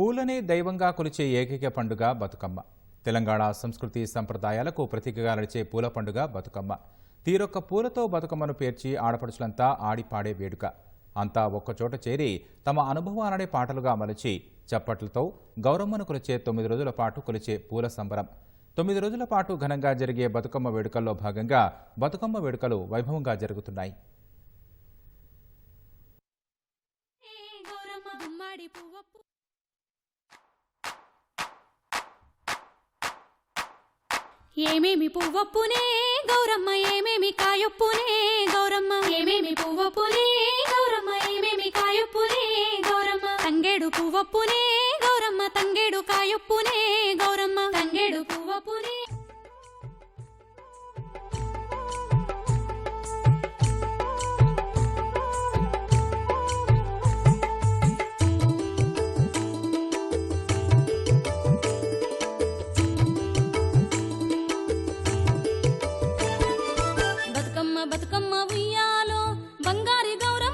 పూలనే దైవంగా కొలిచే ఏకైక పండుగ బతుకమ్మ. తెలంగాణ సంస్కృతి సంప్రదాయాలకు ప్రతీకగా నడిచే పూల పండుగ బతుకమ్మ. తీరొక్క పూలతో బతుకమ్మను పేర్చి ఆడపడుచులంతా ఆడిపాడే వేడుక. అంతా ఒక్కచోట చేరి తమ అనుభవాలనే పాటలుగా మలచి చప్పట్లతో గౌరమ్మను కొలిచే తొమ్మిది రోజుల పాటు కొలిచే పూల సంబరం. తొమ్మిది రోజుల పాటు ఘనంగా జరిగే బతుకమ్మ వేడుకల్లో భాగంగా బతుకమ్మ వేడుకలు వైభవంగా జరుగుతున్నాయి. ఏమేమి పువ్వప్పునే గౌరమ్మ ఏమేమి కాయొప్పునే గౌరమ్మ? ఏమేమి పువ్వప్పునే గౌరమ్మ ఏమేమి కాయొప్పునే గౌరమ్మ? తంగేడు పువ్వప్పునే గౌరమ్మ తంగేడు కాయొప్పునే గౌరమ్మ? తంగేడు పువ్వప్పునే బంగారి గౌరవ